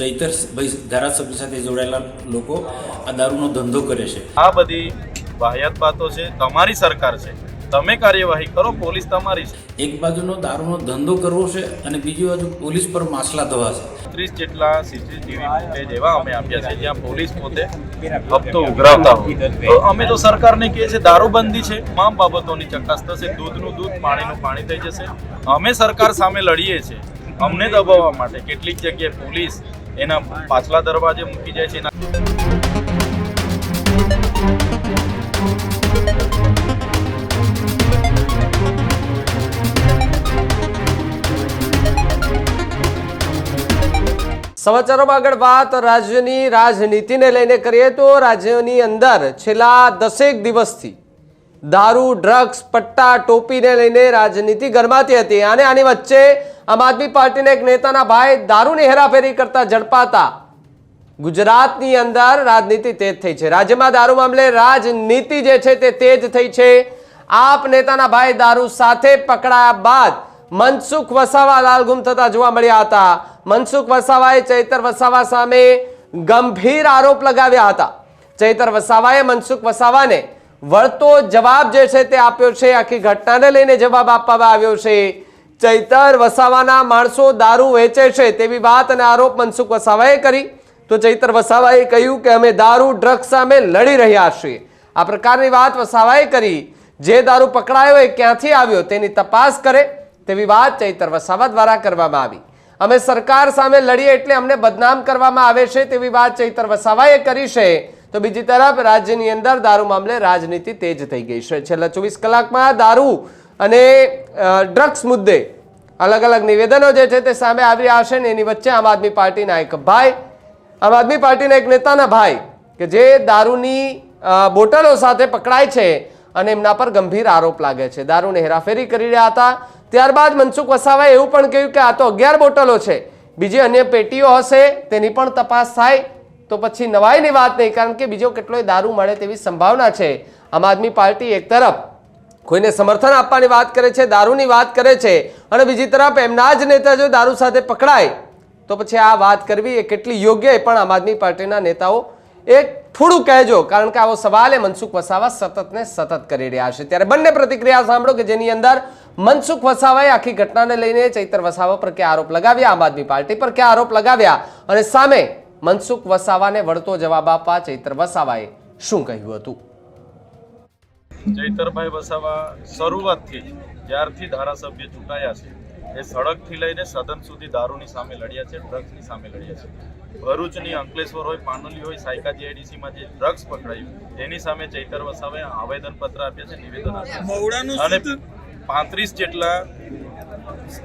ચૈતર ભાઈ ધારાસભ્ય સાથે જોડાયેલા લોકો આ દારૂનો ધંધો કરે છે. આ બધી વાહિયાત વાતો છે તમારી સરકાર છે. તમે કાર્યવાહી કરો પોલીસ તમારી છે. એક બાજુનો દારૂનો ધંધો કરવો છે અને બીજી બાજુ પોલીસ પર માછલા ધોવા છે. ત્રીસ જેટલા સીસીટીવી ફૂટેજ એવા અમે આપ્યા છે જ્યાં પોલીસ પોતે હપ્તો ઉઘરાવતા હોય. તો અમે તો સરકારને કહીએ છીએ દારૂબંધી છે તમામ બાબતોની ચકાસ થશે દૂધનું દૂધ પાણીનું પાણી થઈ જશે. અમે સરકાર સામે લડીએ છીએ. અમને દબાવવા માટે કેટલીક જગ્યાએ પોલીસ એના પાછલા દરવાજે મૂકી જાય છે સમાચારોમાં આગળ વાત, રાજ્યની રાજનીતિને લઈને કરીએ તો રાજ્યની અંદર છેલ્લા દસેક દિવસથી દારૂ, ડ્રગ્સ, પટ્ટા, ટોપીને લઈને રાજનીતિ ગરમાતી હતી. અને આની વચ્ચે આમ આદમી પાર્ટીના એક નેતાના ભાઈ દારૂની હેરાફેરી કરતા ઝડપાતા ગુજરાતની અંદર રાજનીતિ તેજ થઈ છે. રાજ્યમાં દારૂ મામલે રાજનીતિ જે છે તે તેજ થઈ છે. આપ નેતાના ભાઈ દારૂ સાથે પકડાયા બાદ મનસુખ વસાવા લાલગુમ થતા જોવા મળ્યા હતા. મનસુખ વસાવાએ ચૈતર વસાવા સામે ગંભીર આરોપ લગાવ્યા હતા. ચૈતર વસાવાએ મનસુખ વસાવાને વળતો જવાબ જે છે તે આપ્યો છે. આખી ઘટનાને લઈને જવાબ આપવામાં આવ્યો છે. ચૈતર વસાવાના માણસો દારૂ વેચે છે તેવી વાત અને આરોપ મનસુખ વસાવાએ કરી. તો ચૈતર વસાવાએ કહ્યું કે અમે દારૂ, ડ્રગ્સ સામે લડી રહ્યા છીએ. આ પ્રકારની વાત વસાવાએ કરી. જે દારૂ પકડાયો એ ક્યાંથી આવ્યો તેની તપાસ કરે તેવી વાત ચૈતર વસાવા દ્વારા કરવામાં આવી. અમે સરકાર સામે લડીએ એટલે અમને બદનામ કરવામાં આવે છે તેવી વાત ચૈતર વસાવાએ કરી છે. તો બીજી તરફ રાજ્યની અંદર દારૂ મામલે રાજનીતિ તેજ થઈ ગઈ છે. છેલ્લા ચોવીસ કલાકમાં દારૂ અને ડ્રગ્સ મુદ્દે અલગ અલગ નિવેદનો જે છે તે સામે આવી છે ને એની વચ્ચે આમ આદમી પાર્ટીના એક ભાઈ, આમ આદમી પાર્ટીના એક નેતાના ભાઈ કે જે દારૂની બોટલો સાથે પકડાય છે અને એમના પર ગંભીર આરોપ લાગે છે. દારૂને હેરાફેરી કરી રહ્યા હતા. ત્યારબાદ મનસુખ વસાવાએ એવું પણ કહ્યું કે આ તો અગિયાર બોટલો છે. બીજી અન્ય પેટીઓ હશે, તેની પણ તપાસ થાય. તો પછી નવાઈની વાત નહીં, કારણ કે બીજો કેટલોય દારૂ મળે તેવી સંભાવના છે. આમ આદમી પાર્ટી એક તરફ કોઈને સમર્થન આપવાની વાત કરે છે, દારૂની વાત કરે છે અને બીજી તરફ એમના જ નેતા જો દારૂ સાથે પકડાય, તો પછી આ વાત કરવી એ કેટલી યોગ્ય એ પણ આમ આદમી પાર્ટીના નેતાઓ એક થોડું કહેજો, કારણ કે આવો સવાલ એ મનસુખ વસાવા સતત ને સતત કરી રહ્યા છે. ત્યારે બંને પ્રતિક્રિયા સાંભળો કે જેની અંદર મનસુખ વસાવાએ આખી ઘટનાને લઈને ચૈતર વસાવા પર ક્યાં આરોપ લગાવ્યા, આમ આદમી પાર્ટી પર ક્યાં આરોપ લગાવ્યા અને સામે મનસુખ વસાવાને વળતો જવાબ આપવા ચૈતર વસાવાએ શું કહ્યું હતું? જયતરભાઈ વસાવા શરૂઆતથી જ્યારથી ધારાસભ્ય ચૂંટાયા છે એ સડકથી લઈને સદન સુધી દારૂની સામે લડ્યા છે ડ્રગ્સની સામે લડ્યા છે. ભરૂચની અંકલેશ્વર હોય પાનોલી હોય સાયકા જીઆઈડીસીમાં જે ડ્રગ્સ પકડાયું એની સામે ચૈતર વસાવાએ આવેદનપત્ર આપ્યા છે નિવેદન આપ્યા અને પાંત્રીસ જેટલા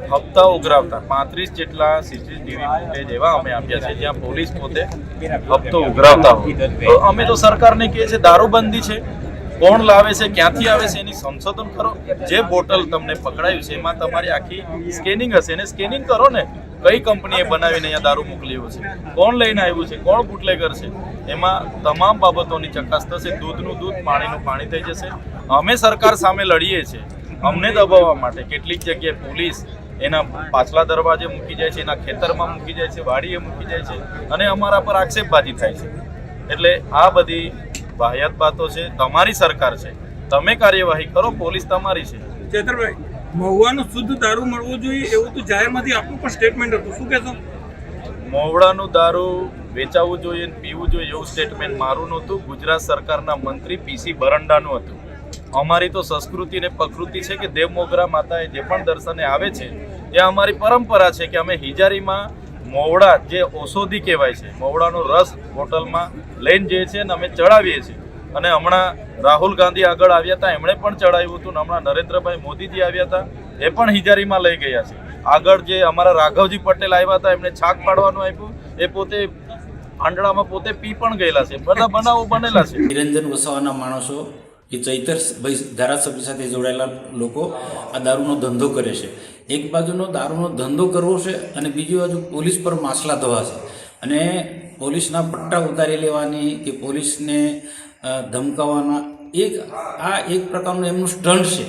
હપ્તા ઉઘરાવતા પાંત્રીસ જેટલા સીસીટીવી ફૂટેજ એવા અમે આપ્યા છે જ્યાં પોલીસ પોતે હપ્તો ઉઘરાવતા હોય. તો અમે તો સરકારને કહીએ છીએ દારૂબંધી છે. કોણ લાવે છે, ક્યાંથી આવે છે, એની સંશોધન કરો. જે બોટલ તમને પકડાયું છે, એમાં તમારી આખી સ્કેનિંગ હશે. એને સ્કેનિંગ કરો ને, કઈ કંપનીએ બનાવીને અહીંયા દારૂ મોકલ્યો છે. કોણ લઈને આવ્યું છે, કોણ બુટલેગર છે? એમાં તમામ બાબતોની ચકાસ થશે, દૂધનું દૂધ, પાણીનું પાણી થઈ જશે. અમે સરકાર સામે લડીએ છીએ. અમને દબાવવા માટે કેટલીક જગ્યાએ પોલીસ એના પાછલા દરવાજે મૂકી જાય છે, એના ખેતરમાં મૂકી જાય છે, વાડીએ મૂકી જાય છે અને અમારા પર આક્ષેપબાજી થાય છે. એટલે આ બધી વાહિયાત વાતો છે તમારી સરકાર છે. તમે કાર્યવાહી કરો પોલીસ તમારી છે. ચેતરભાઈ મહુવાનું શુદ્ધ દારૂ મળવું જોઈએ એવું તો જાહેરમાંથી આપનું પણ સ્ટેટમેન્ટ હતું. શું કહેશો? મોવડાનું દારૂ વેચાવવું જોઈએ પીવું જોઈએ એવું સ્ટેટમેન્ટ મારું નહોતું. ગુજરાત સરકારના મંત્રી પીસી બરંડાનું હતું. અમારી તો સંસ્કૃતિ ને પ્રકૃતિ છે કે દેવ મોગરા માતાએ જે પણ દર્શને આવે છે એ અમારી પરંપરા છે કે અમે હિજારીમાં મોવડા જે ઔષધિ કહેવાય છે, મોવડાનો રસ બોટલમાં લઈને જઈએ છીએ અને અમે ચડાવીએ છીએ. અને હમણાં રાહુલ ગાંધી આગળ આવ્યા હતા, એમણે પણ ચડાવ્યું હતું અને હમણાં નરેન્દ્રભાઈ મોદીજી આવ્યા હતા, એ પણ હિજારીમાં લઈ ગયા છે. આગળ જે અમારા રાઘવજી પટેલ આવ્યા હતા, એમણે છાક પાડવાનું આપ્યું, એ પોતે આંડળામાં પોતે પી પણ ગયેલા છે. બધા બનાવો બનેલા છે. નિરંજન વસાવાના માણસો એ ચૈતર ભાઈ ધારાસભ્ય સાથે જોડાયેલા લોકો આ દારૂનો ધંધો કરે છે. એક બાજુનો દારૂનો ધંધો કરવો છે અને બીજી બાજુ પોલીસ પર માછલા ધોવા છે. અને પોલીસના પટ્ટા ઉતારી લેવાની કે પોલીસને ધમકાવવાના એક, આ એક પ્રકારનું એમનું સ્ટન્ટ છે.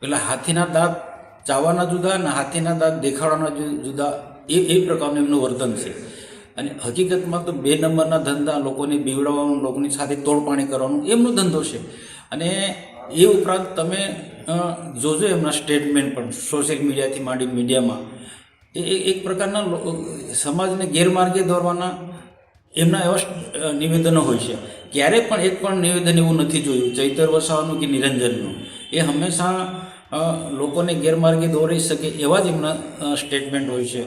પેલા હાથીના દાંત ચાવવાના જુદા અને હાથીના દાંત દેખાડવાના જુદા. એ એ પ્રકારનું એમનું વર્તન છે. અને હકીકતમાં તો બે નંબરના ધંધા લોકોને બીવડાવવાનું, લોકોની સાથે તોડપાણી કરવાનું, એમનો ધંધો છે. અને એ ઉપરાંત તમે જોજો એમના સ્ટેટમેન્ટ પણ સોશિયલ મીડિયાથી માંડી મીડિયામાં. એ એક પ્રકારના સમાજને ગેરમાર્ગે દોરવાના એમના એવા નિવેદનો હોય છે. ક્યારેય પણ એક પણ નિવેદન એવું નથી જોયું, ચૈતર વસાવાનું કે નિરંજનનું. એ હંમેશા લોકોને ગેરમાર્ગે દોરી શકે એવા જ એમના સ્ટેટમેન્ટ હોય છે.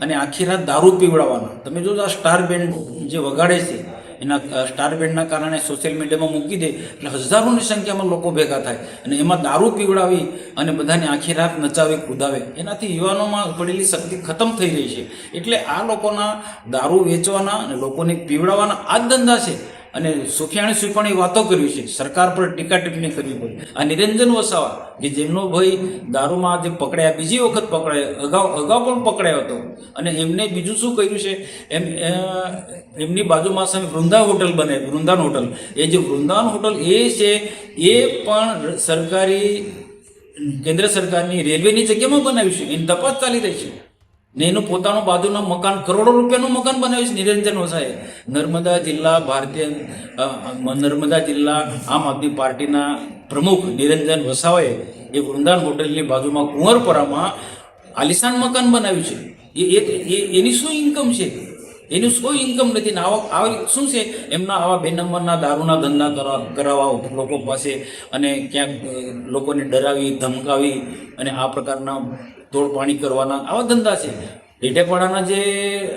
અને આખી રાત દારૂ પીવડાવવાના. તમે જો આ સ્ટાર બેન્ડ જે વગાડે છે, એના સ્ટાર બેન્ડના કારણે સોશિયલ મીડિયામાં મૂકી દે, એટલે હજારોની સંખ્યામાં લોકો ભેગા થાય. અને એમાં દારૂ પીવડાવી અને બધાને આખી રાત નચાવી, કુદાવે. એનાથી યુવાનોમાં પડેલી શક્તિ ખતમ થઈ રહી છે. એટલે આ લોકોના દારૂ વેચવાના અને લોકોને પીવડાવવાના આ જ ધંધા છે. અને સુખિયાણી સુખવાણી વાતો કરવી છે. સરકાર પર ટીકા ટિપ્પણી કરવી પડે. આ નિરંજન વસાવા, કે જેમનો ભાઈ દારૂમાં જે પકડાયા, બીજી વખત પકડાયો, અગાઉ અગાઉ પણ પકડાયો હતો. અને એમને બીજું શું કર્યું છે? એમ એમની બાજુમાં સામે વૃંદા હોટલ બને, વૃંદાન હોટલ. એ જે વૃંદાન હોટલ એ છે, એ પણ સરકારી, કેન્દ્ર સરકારની રેલવેની જગ્યામાં બનાવ્યું છે. એની તપાસ ચાલી રહી છે. ને એનું પોતાનું બાજુનું મકાન કરોડો રૂપિયાનું મકાન બનાવ્યું છે, નિરંજન વસાએ. નર્મદા જિલ્લા ભારતીય નર્મદા જિલ્લા આમ આદમી પાર્ટીના પ્રમુખ નિરંજન વસાવાએ એ વૃંદાવન હોટલની બાજુમાં કુંવરપરામાં આલિશાન મકાન બનાવ્યું છે. એ, એ- એની શું ઇન્કમ છે? એનું શું ઇન્કમ નથી? ને આવા, આવી શું છે? એમના આવા બે નંબરના દારૂના ધંધા કરવા કરાવવા લોકો પાસે અને ક્યાંક લોકોને ડરાવી, ધમકાવી અને આ પ્રકારના તોડપાણી કરવાના આવા ધંધા છે. લીટેપાડાના જે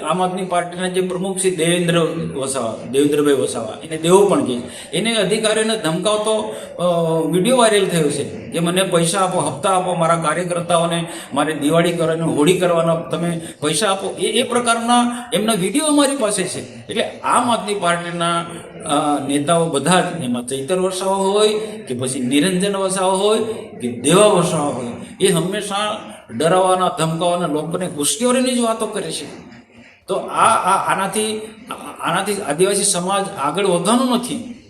આમ આદમી પાર્ટીના જે પ્રમુખ છે દેવેન્દ્ર વસાવા, દેવેન્દ્રભાઈ વસાવા, એને દેવો પણ કહે એને અધિકારીઓને ધમકાવતો વીડિયો વાયરલ થયો છે કે મને પૈસા આપો, હપ્તા આપો, મારા કાર્યકર્તાઓને મારે દિવાળી કરવાની, હોળી કરવાના તમે પૈસા આપો. એ એ પ્રકારના એમના વીડિયો અમારી પાસે છે. એટલે આમ આદમી પાર્ટીના નેતાઓ બધા જ, એમાં ચૈતર વસાવા હોય, કે પછી નિરંજન વસાવા હોય, કે દેવા વસાવા હોય, એ હંમેશા ડરાવવાના, ધમકાવવાના લોકોને ઘુસખોરીની જ વાતો કરે છે. તો આ આનાથી આનાથી આદિવાસી સમાજ આગળ વધવાનો નથી.